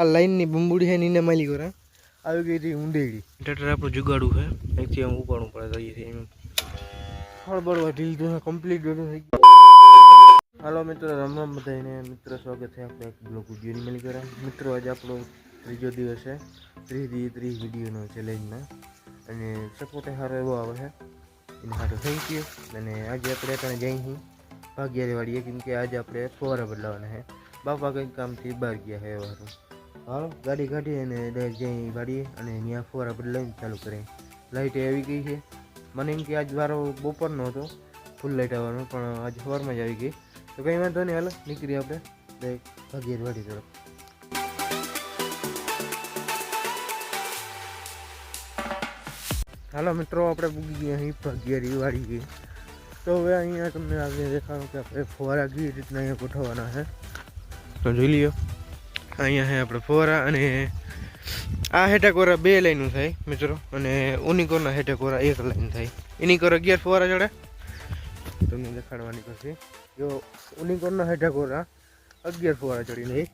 આ લાઈનની બંબુડી છે નીને માલી કરે આવી ગઈ હતી ઊંડેડી. ટ્રેક્ટર આપણું જુગાડું છે. અહીંથી આમ ઉપાડવું પડે તો અહીંથી એમ. હળબળવા ઢીલ તો કમ્પ્લીટ બધું થઈ ગયું. હાલો મિત્રો રામ રામ બધાને મિત્ર સ્વાગત છે આપણે એક બ્લોગ વિડીયોની મળી કરે મિત્રો આજે આપણો ત્રીજો દિવસ છે. ત્રીસ દી ત્રીસ વિડીયોનો ચેલેન્જમાં અને સપોર્ટ સારો એવો આવે છે. એના માટે થેન્ક યુ અને આજે આપણે ત્યાં જઈ છીએ ભાગ્યારી વાળીએ કેમ કે આજે આપણે ફુવારા બદલાવાના છે. બાપા કંઈક કામથી બહાર ગયા છે એવા હારું. હાલો, ગાડી કાઢી અને ડાયરેક્ટ જઈ વાળીએ અને ત્યાં ફુવારા બદલાવીને ચાલુ કરીએ. લાઇટ આવી ગઈ છે. મને એમ કે આજ વારો બપોરનો હતો ફૂલ લાઇટ આવવાનો, પણ આજ સવારમાં જ આવી ગઈ. તો કંઈ વાંધો નહીં, હાલો નીકળી આપણે ડાયરેક્ટ ભાગ્યારી વાડી તરફ. હાલો, મિત્રો, આપણે પૂગી ગયા અહીં ભાગ્યારી વાડી ગઈ. તો હવે અહીંયા તમને આગળ દેખાડો કે આપણે ફુવારા કેવી રીતના અહીંયા ગોઠવવાના છે. તો જોઈ લ્યો. અહીંયા છે આપણે ફોરા અને આ હેટાકોરા બે લાઈનનું થાય, મિત્રો. અને ઉનિકોરના હેટાકોરા એક લાઈન થાય. એની કોર અગિયાર ફોરા ચડે તમને દેખાડવાની પછી. જો, ઉનિકોરના હેટાકોરા અગિયાર ફુવારા ચડી નહીં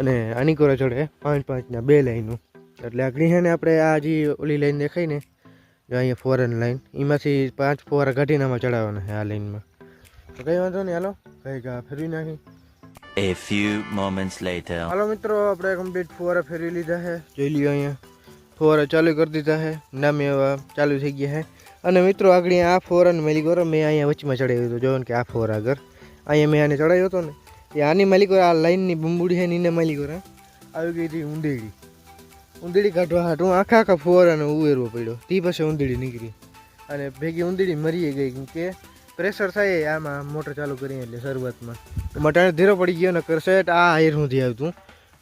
અને આની કોરા ચડે પાંચ પાંચના બે લાઈનનું એટલે આગળ છે ને આપણે આ જે ઓલી લાઈન દેખાય ને, જો અહીંયા ફોરેન લાઈન, એમાંથી પાંચ ફુવારા ઘટીનામાં ચડાવવાના છે આ લાઈનમાં. તો કંઈ વાંધો નહીં, હાલો. કંઈક ફેરવી નાખી. A few moments later. હાલો મિત્રો, આપણે કમ્પ્લીટ ફુવારા ફેરવી લીધા છે. જોઈ લ્યો અહીંયા. ફુવારા ચાલુ કરી દીધા છે. નામે એવા ચાલુ થઈ ગયા છે. અને મિત્રો, આગળ આ ફુવારાને મેલી કરો મેં અહીંયા વચમાં ચડાવ્યો હતો. ને કે આ ફુવારા આગળ. અહીંયા મેં આને ચડાવ્યો હતો ને. એ આની માલિકો આ લાઈનની બંબુડી છે એને માલિકો આવી ગઈ હતી ઊંધેડી. ઊંધેડી કાઢવા હાટું આખા આખા ફુવારાને ઉવેરવો પડ્યો. તે પછી ઊંધેડી નીકળી. અને ભેગી ઊંધેડી મરી ગઈ. કે પ્રેશર થાય આમાં મોટર ચાલુ કરીએ એટલે શરૂઆતમાં. મટાણે ધીરો પડી ગયો ને કરશેટ આ હાયર સુધી આવતું.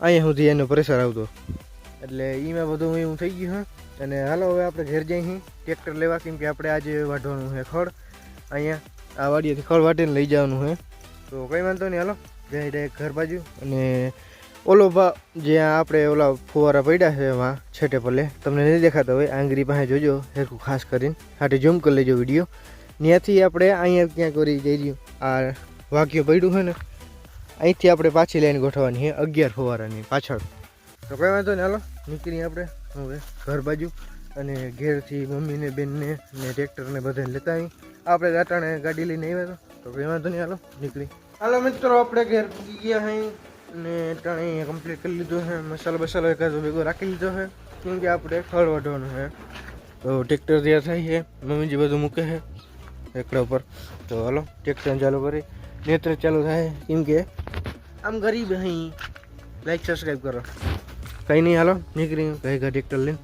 અહીંયા સુધી એનો પ્રેશર આવતો. એટલે એમાં બધું એવું થઈ ગયું, હે. અને હાલો હવે આપણે ઘેર જઈએ ટ્રેક્ટર લેવા, કેમ કે આપણે આજે વાઢવાનું છે ખડ અહીંયા આ વાડીએથી ખડ વાટીને લઈ જવાનું છે. તો કંઈ વાંધો નહીં, હાલો. જઈ ડાયરેક્ટ ઘર બાજુ. અને ઓલો જ્યાં આપણે ઓલા ફુવારા પડ્યા છે એમાં, છેટે પલે તમને નહીં દેખાતા હોય આંગરી પાસે જોજો, હેરખું ખાસ કરીને. હાટે ઝૂમ કરી લેજો વીડિયો. ત્યાંથી આપણે અહીંયા ક્યાં કરી જઈ રહ્યું. આ વાક્ય પડ્યું છે ને, અહીંથી આપણે પાછી લઈને ગોઠવવાની છે અગિયાર ફવારાની પાછળ. તો કંઈ વાંધો નહીં, હાલો, નીકળીએ આપણે. હવે ઘર બાજુ અને ઘેરથી મમ્મીને, બેનને ને ટ્રેક્ટરને બધાને લેતા આવી આપણે દાટાણે ગાડી લઈને આવ્યા હતા. તો કંઈ વાંધો નહીં, હાલો, નીકળી. હાલો મિત્રો, આપણે ઘેર પૂગી ગયા અહીં ને ટાણે કમ્પ્લીટ કરી લીધો છે મસાલો બસાલો એકાદો ભેગો રાખી લીધો છે કેમ કે આપણે ફળ વાઢવાનું છે તો ટ્રેક્ટર તૈયાર થાય છે, મમ્મીજી બધું મૂકે છે. એકડા ઉપર તો હાલો ટ્રેક્ટર ચાલુ કરી નેત્ર ચાલુ થાય કેમ કે આમ ગરીબ અહીં લાઈક सब्सक्राइब करो कहीं नहीं हालो निकली कहीं का ट्रैक्टर लेन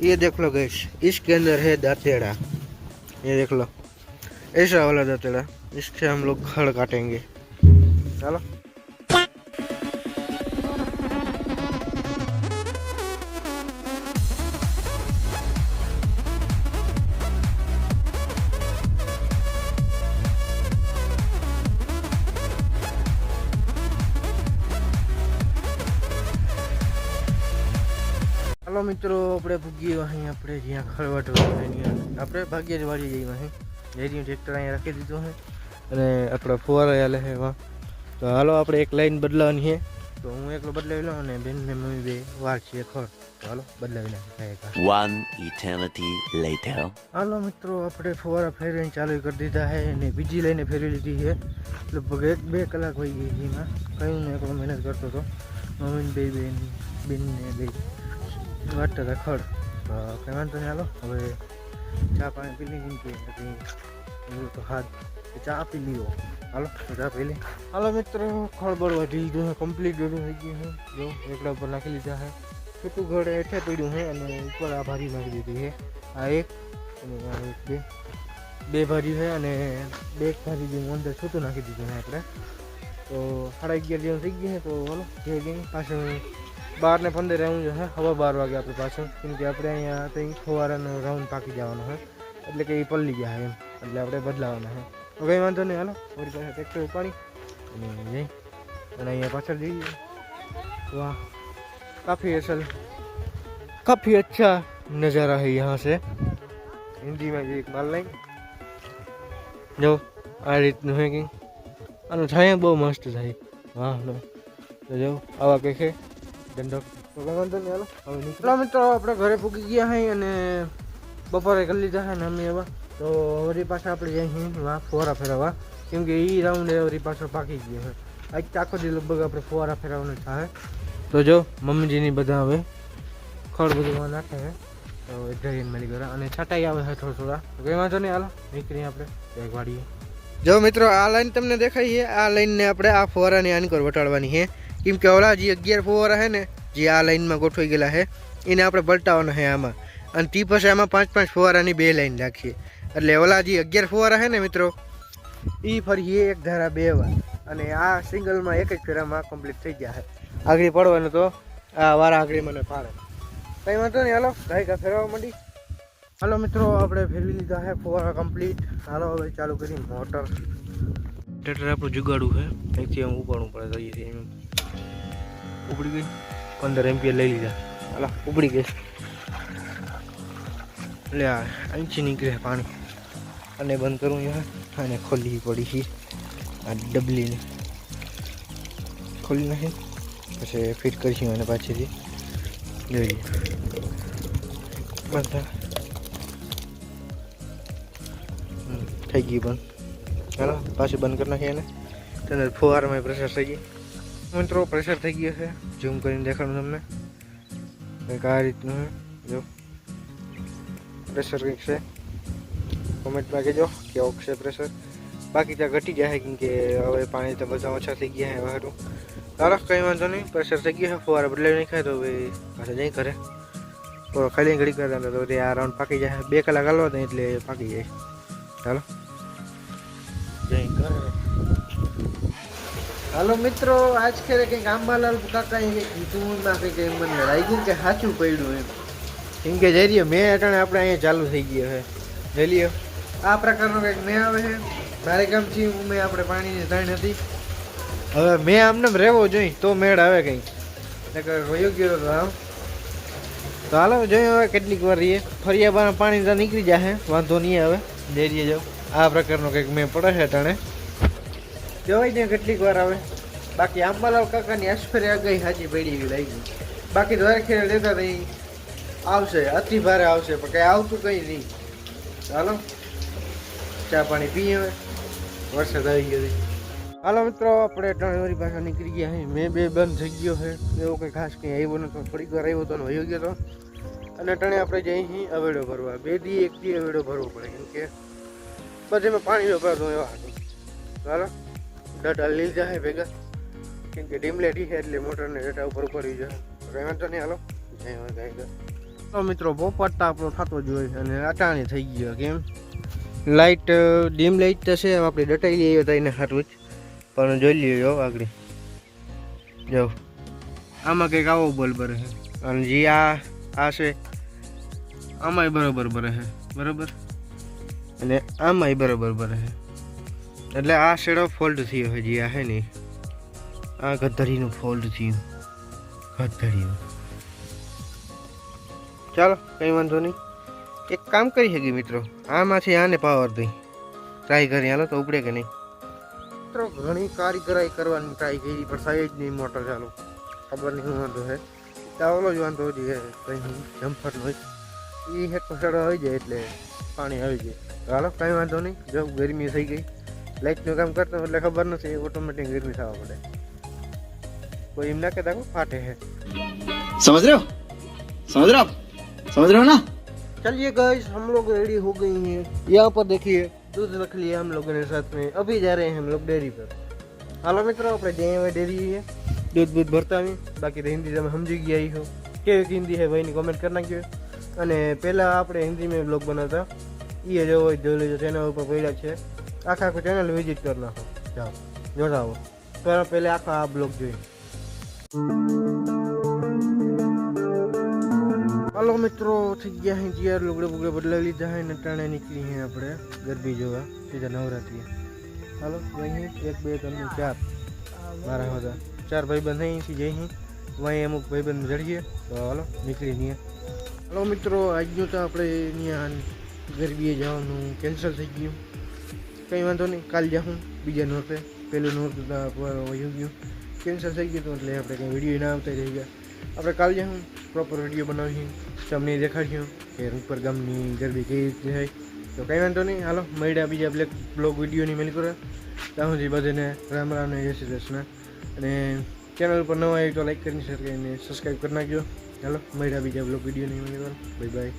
ये देख लो गैस इसके अंदर है दातेड़ा ये देख लो ऐसा वाला दातेड़ा इससे हम लोग खड़ काटेंगे चलो હાલો મિત્રો આપણે ભૂગીએ અહીં આપણે જ્યાં ખળવાટવાનું છે ત્યાં આપણે ભાગ્યે જ વાળી જઈએ અહીં. જઈ ટ્રેક્ટર અહીંયા રાખી દીધું છે. અને આપણા ફુવારા હાલે છે એમાં તો હાલો આપણે એક લાઈન બદલાવાની છે. તો હું એકલો બદલાવી લઉં અને બેન ને મમ્મી બે વાર છે ખર તો હાલો બદલાવી નાખીએ One eternity later. હાલો મિત્રો આપણે ફુવારા ફેરવીને ચાલુ કરી દીધા છે અને બીજી લઈને ફેરવી લીધી છે. લગભગ એક બે કલાક હોઈ ગઈ છે એમાં. કયું ને એકલો મહેનત કરતો હતો. મમ્મીને બે બેન બેનને બે વાટતા હતા ખડ તો કંઈ વાંધો નહીં, હાલો. હવે ચા પાણી પી લઈ કેમ કે હજી એવું તો હાથ તો ચા પી લીધો હાલો, તો ચા પી લે હાલો મિત્રો ખડ બળવા ઢીલ ગયું કમ્પ્લીટ બધું થઈ ગયું છે જો, એકડા ઉપર નાખી લીધા છે છોટું ઘડ હેઠે પડ્યું છે અને ઉપર આ ભારી નાખી દીધી છે આ એક અને આ એક બે. બે ભારી છે અને બે એક ભારી જેવું અંદર છૂટું નાખી દીધું છે આપણે. તો સાડા અગિયાર જેવું થઈ ગયું છે તો હાલો જે ગઈ પાછળ બાર ને પંદર એવું છે હવા બાર વાગે આપણે પાછળ કેમ કે આપણે અહીંયા ત્યાં ફુવારાનો રાઉન્ડ પાકી જવાનો છે એટલે કે એ પલ્લી ગયા છે એમ એટલે આપણે બદલાવાના છે તો કંઈ વાંધો નહીં હાલો મારી પાસે ટ્રેક્ટર ઉપાડી અને જઈ અને અહીંયા પાછળ જઈએ વાહ काफ़ी असल काफ़ी अच्छा नज़ारा है यहाँ से हिंदी में भी एक माल लाइन જો આ રીતનું છે કે આનું છાયા બહુ મસ્ત થાય વાહ લો તો જો આવા કંઈક છે દંડક. તો કંઈ વાંધો નહીં હાલો. હવે નીકળો. મિત્રો આપણે ઘરે પૂકી ગયા હઈ અને બપોરે કરી લીધા છે ને અમે એવા. તો વળી પાછા આપણે જઈ અહીં વા ફોરા ફેરવવા. કેમ કે એ રાઉન્ડ એ વળી પાછો પાકી ગયો છે આજ તો આખો દી લગભગ આપણે ફોરા ફેરવવાનું થાય તો જો મમ્મીજીની બધા હવે ખડ બધું માં નાખે છે તો એ જઈને મળી ગયા અને છટાઈ આવે છે થોડા થોડા. તો કંઈ વાંધો નહીં હાલો. નીકળીએ આપણે. એક વાડીએ જો મિત્રો આ લાઈન તમને દેખાય છે. આ લાઈનને આપણે આ ફુવારાની આની કર વટાડવાની છે. કેમ કે ઓલા જે અગિયાર ફુવારા છે ને, જે આ લાઈનમાં ગોઠવાઈ ગયેલા છે એને આપણે પલટાવવાના છે આમાં. અને તે પછી આમાં પાંચ પાંચ ફુવારાની બે લાઈન રાખીએ. એટલે ઓલા જે અગિયાર ફુવારા છે ને મિત્રો એ ફરીએ એક ધારા બે વાર. અને આ સિંગલમાં એક જ ફેરામાં કમ્પ્લીટ થઈ ગયા છે આગળ પડવાનું તો આ વારા આગળ મને ફાળે. કંઈ વાંધો નહીં, હાલો ગાયકા ફેરવા માંડી. હાલો મિત્રો, આપણે ફેરવી લીધા છે ફુવારા કમ્પ્લીટ હાલો, હવે ચાલુ કરી મોટર. ટ્રેક્ટર આપણું જુગાડું છે અહીંથી આમ ઉપાડવું પડે અહીંથી એમ. ઉપડી ગઈ. પંદર એમ્પિયર લઈ લીધા. અલા ઉપડી ગઈ. એટલે આ અહીંથી નીકળે પાણી. અને બંધ કરવું યાર અને ખોલી પડી છે. આ ડબલીને. ખોલી નાખી. પછી ફિટ કરીશું અને પાછળથી જોઈ લઈએ. બંધ. થઈ ગઈ બંધ. ચાલો પાછી બંધ કરી નાખીએ એને. તેને ફુવારમાં પ્રેશર થઈ ગઈ. મિત્રો પ્રેશર થઈ ગયો છે ઝૂમ કરીને દેખાડું તમને કંઈક આ રીતનું છે જો પ્રેશર કંઈક છે કોમેન્ટમાં કહેજો કેવો છે પ્રેશર બાકી ત્યાં ઘટી જાય કેમ કે હવે પાણી તો બધા ઓછા થઈ ગયા છે વારું ચાલો કંઈ વાંધો નહીં પ્રેશર થઈ ગયું છે ફુવારા બદલાવી નહીં ખાય તો હવે પાછા જઈ કરે તો ખાલી ઘડી કરતા તો તે આ રાઉન્ડ પાકી જાય બે કલાક હાલવા દે એટલે પાકી જાય ચાલો હાલો મિત્રો આજ ખેરે કંઈક આંબાલાલ કાકા કંઈક કીધું કંઈક એમ મને લાગ્યું કે સાચું પડ્યું એમ. કેમ કે જઈ રહ્યો મેં અટાણે આપણે અહીંયા ચાલુ થઈ ગયો છે. જઈ લ્યો આ પ્રકારનો કંઈક મેં આવે છે. મારે ગામથી મેં આપણે પાણીની તાણ હતી. હવે મેં આમને રહેવો જોઈએ તો મેળ આવે કંઈક. વયો ગયો તો આમ તો હાલો જોઈએ હવે કેટલીક વાર રહીએ. ફરિયા બાર પાણી નીકળી જશે વાંધો નહીં આવે. ડેરીએ જાઓ. આ પ્રકારનો કંઈક મેં પડે છે ટાણે જોવાય ને કેટલીક વાર આવે. બાકી આંબાલાલ કાકાની આશ્ચર્ય આગળ સાચી પડી એવી લાગી. બાકી દર લેતા નહીં આવશે, અતિ ભારે આવશે, પણ કંઈ આવતું કંઈ નહીં. ચાલો ચા પાણી પીએ હવે. વરસાદ આવી ગયો હાલો મિત્રો, આપણે વારી પાછા નીકળી ગયા છે મેં બે બંધ થઈ ગયો છે એવો કંઈ ખાસ કંઈ આવ્યો નતો થોડીક વાર આવ્યો હતો વયો ગયો હતો અને ટણે આપણે જઈ અહીં અવેડો ભરવા. બે દી એક દી અવેડો ભરવો પડે, કેમ કે બધે પાણી વપરાતો એવા હતો. ચાલો ડટા લીધા હે ભેગા. કેમ કે ડીમ લેટી છે એટલે મોટરને ડટા ઉપર પડી જાય. કંઈ વાંધો નહીં, હાલો. જય તો મિત્રો, પોપટતા આપણો થતો જ હોય અને અટાણી થઈ ગયો કેમ લાઇટ ડીમ લાઇટ તો છે આપણે ડટાઈ લઈએ તો એને સારું જ. પણ જોઈ લઈએ આગળ. જો આમાં કંઈક આવો બોલ બરે છે અને જે આ આ છે. આમાંય બરોબર બરે છે બરોબર? અને આમાંય બરોબર બરે છે એટલે આ શેડો ફોલ્ડ થયો છે જે આ છે ને આ ગધડીનું ફોલ્ડ થયું. ગધડીનું. ચાલો કંઈ વાંધો નહીં. એક કામ કરી શકીએ મિત્રો આમાંથી આને પાવર દઈ. ટ્રાય કરી હાલો તો ઉપડે કે નહીં? મિત્રો ઘણી કારીગરાઈ કરવાની ટ્રાય કરી પણ સાઈ જ નહીં મોટર ચાલુ. ખબર નહીં શું વાંધો છે. ચાવલો જ વાંધો છે કંઈ જમ્પર હોય એ હેઠ પછાડો આવી જાય એટલે પાણી આવી જાય. હાલો કાંઈ વાંધો નહીં જો ગરમી થઈ ગઈ. લાઇટનું કામ કરતો એટલે ખબર નથી ઓટોમેટિક ગરમી થવા પડે કોઈ એમ ના કહેતા કો ફાટે છે समझ रहे हो समझ रहे हो आप समझ रहे हो ना चलिए गाइस हम लोग रेडी हो गए हैं यहाँ पर देखिए दूध रख लिया हम लोगों ने साथ में अभी जा रहे हैं हम लोग डेयरी पर હાલો મિત્રો આપણે જઈએ હવે ડેરી છે દૂધ બૂધ ભરતા આવી બાકી તો હિન્દી તમે સમજી ગયા હી હો કેવી હિન્દી છે ભાઈની કોમેન્ટ કરી નાખજો અને પહેલાં આપણે હિન્દીમાં બ્લોગ બનાવતા એ જો હોય જોઈ લેજો ચેનલ ઉપર પડ્યા છે આખા આખું ચેનલ વિઝિટ કરી નાખો. જાઓ. જોડાવો. તો પહેલે આખા આ બ્લોગ જોઈએ. હાલો મિત્રો થઈ ગયા હે જીયાર લુગડે બુગડે બદલાવી લીધા હે ને ટાણે નીકળી હે આપણે ગરબી જોવા. સીધા નવરાત્રી હાલો અહીં એક બે ત્રણ ચાર. મારા હતા ચાર ભાઈબંધ અહીંથી. જઈ અહીં વहीं અમુક ભાઈબંધ જડીએ. તો હાલો નીકળી નહીં હલો મિત્રો આજનું તો આપણે ત્યાં ગરબીએ જવાનું કેન્સલ થઈ ગયું. કંઈ વાંધો નહીં. કાલ જાઉં બીજા નોરતે. પેલું નોરતું તો વયું ગયું કેન્સલ થઈ ગયું હતું એટલે આપણે કંઈ વીડિયો ના આવતા રહી ગયા. આપણે કાલ હું પ્રોપર વીડિયો બનાવીશું. તમને દેખાડશું કે રૂપર ગામની ગરબી કેવી રીતે થાય. તો કંઈ વાંધો નહીં. હાલો, મળ્યા બીજા બ્લેક બ્લોગ વિડીયોની મેલ કરો ત્યાં સુધી બધાને રામ રામ જય શ્રી કૃષ્ણ. અને ચેનલ ઉપર નવા આવી તો લાઈક કરીને શેર કરીને સબસ્ક્રાઈબ કરી નાખજો. ચાલો મળ્યા બીજા બ્લોગ વિડીયોની મેલ કરો બાય બાય